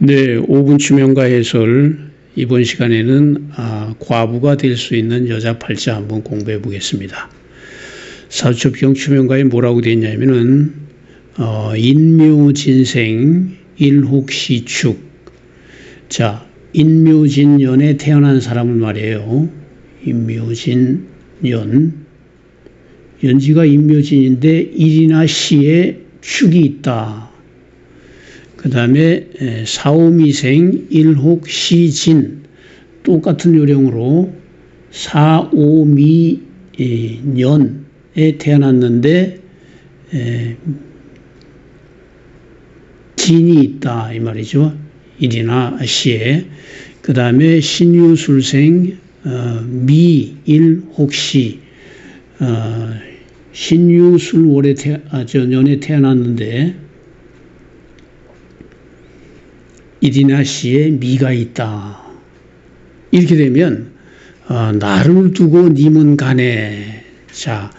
네, 5분 추명가 해설 이번 시간에는 아, 과부가 될 수 있는 여자 팔자 한번 공부해 보겠습니다. 사주첩경 추명가에 뭐라고 되어 있냐면은 어, 인묘진생 일혹시축 자 인묘진년에 태어난 사람을 말이에요. 인묘진년 연지가 인묘진인데 일이나 시에 축이 있다. 그 다음에 사오미생 일혹시진 똑같은 요령으로 사오미년에 태어났는데 진이 있다 이 말이죠. 일이나 시에 그 다음에 신유술생 어, 미일혹시 어, 신유술월에 태, 아, 저 년에 태어났는데 이디나 씨의 미가 있다. 이렇게 되면 어, 나를 두고 님은 가네. 자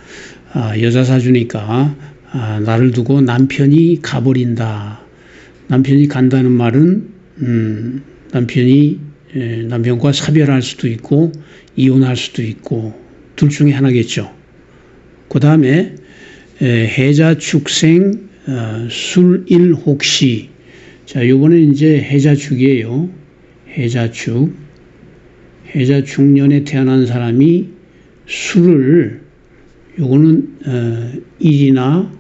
어, 여자 사주니까 어, 나를 두고 남편이 가버린다. 남편이 간다는 말은 음, 남편이 에, 남편과 사별할 수도 있고 이혼할 수도 있고 둘 중에 하나겠죠. 그 다음에 해자 축생 어, 술일 혹시 자, 요번에 이제 해자축이에요. 해자축. 해자축년에 태어난 사람이 술을 요거는 어, 일이나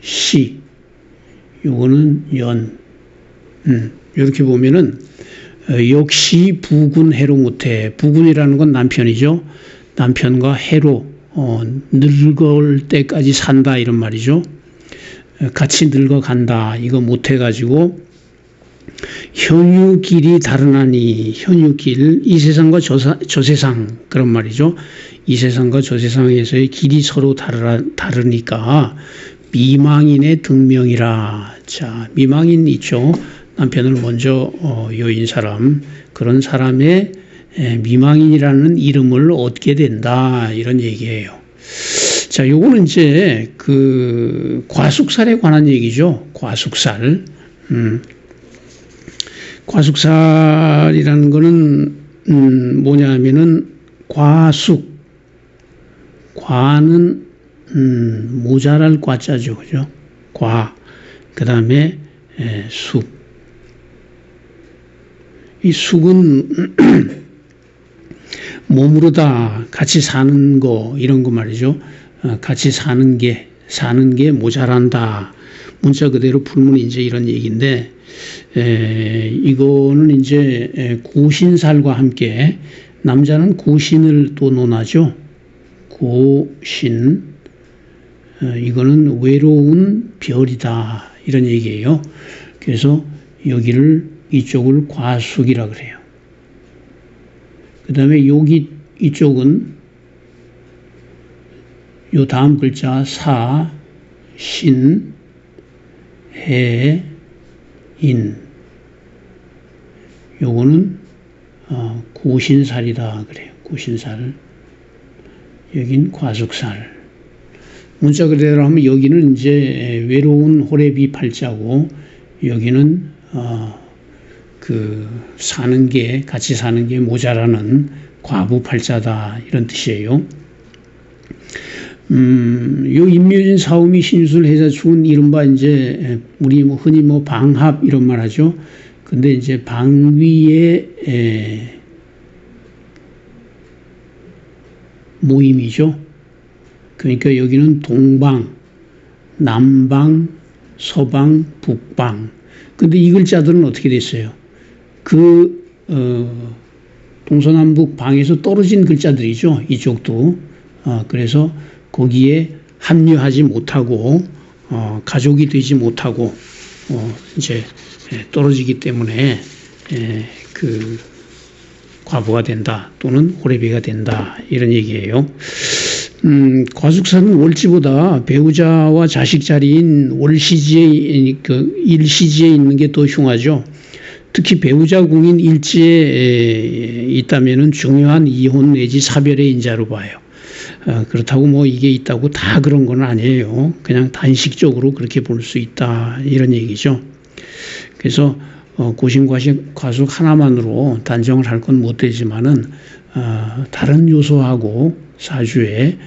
시 요거는 연. 음, 이렇게 보면은 어, 역시 부군 해로 못해. 부군이라는 건 남편이죠. 남편과 해로 어, 늙을 때까지 산다 이런 말이죠. 어, 같이 늙어간다. 이거 못해 가지고 현유 길이 다르나니 현유 길 이 세상과 저, 저 세상 그런 말이죠. 이 세상과 저 세상에서의 길이 서로 다르라, 다르니까 미망인의 등명이라. 자, 미망인 있죠. 남편을 먼저 어, 여인 사람 그런 사람의 에, 미망인이라는 이름을 얻게 된다 이런 얘기예요. 자, 요거는 이제 그 과숙살에 관한 얘기죠. 과숙살. 음, 과숙살이라는 거는 음, 뭐냐 하면은 과숙 과는 음, 모자랄 과자죠 그죠 과 그 다음에 숙. 이 숙은 몸으로 다 같이 사는 거 이런 거 말이죠. 어, 같이 사는 게 사는 게 모자란다. 문자 그대로 풀면 이제 이런 얘기인데 에, 이거는 이제 고신살과 함께 남자는 고신을 또 논하죠. 고신 어, 이거는 외로운 별이다 이런 얘기예요. 그래서 여기를 이쪽을 과숙이라 그래요. 그 다음에 여기 이쪽은 요 다음 글자 사, 신, 해, 인. 요거는 어, 고신살이다 그래요. 고신살. 여긴 과숙살. 문자 그대로 하면 여기는 이제 외로운 호래비 팔자고 여기는 어, 그 사는 게 같이 사는 게 모자라는 과부 팔자다 이런 뜻이에요. 음, 요 임묘진 사오미 신술 해자 축은 이른바 이제 우리 뭐 흔히 뭐 방합 이런 말 하죠. 근데 이제 방위의 에, 모임이죠. 그러니까 여기는 동방, 남방, 서방, 북방. 근데 이 글자들은 어떻게 됐어요? 그, 어, 동서남북 방에서 떨어진 글자들이죠. 이쪽도. 어, 그래서 거기에 합류하지 못하고 어, 가족이 되지 못하고 어, 이제 예, 떨어지기 때문에 에, 그 과부가 된다 또는 호래비가 된다 이런 얘기예요. 음, 과숙사는 월지보다 배우자와 자식 자리인 월시지에 그 일시지에 있는 게 더 흉하죠. 특히 배우자 궁인 일지에 있다면은 중요한 이혼 내지 사별의 인자로 봐요. 어, 그렇다고 뭐 이게 있다고 다 그런 건 아니에요. 그냥 단식적으로 그렇게 볼 수 있다 이런 얘기죠. 그래서 어, 고심과식 과속 하나만으로 단정을 할 건 못 되지만은 어, 다른 요소하고 사주에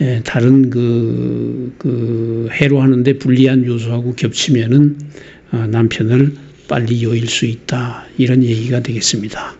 에, 다른 그, 그 해로 하는데 불리한 요소하고 겹치면은 어, 남편을 빨리 여일 수 있다 이런 얘기가 되겠습니다.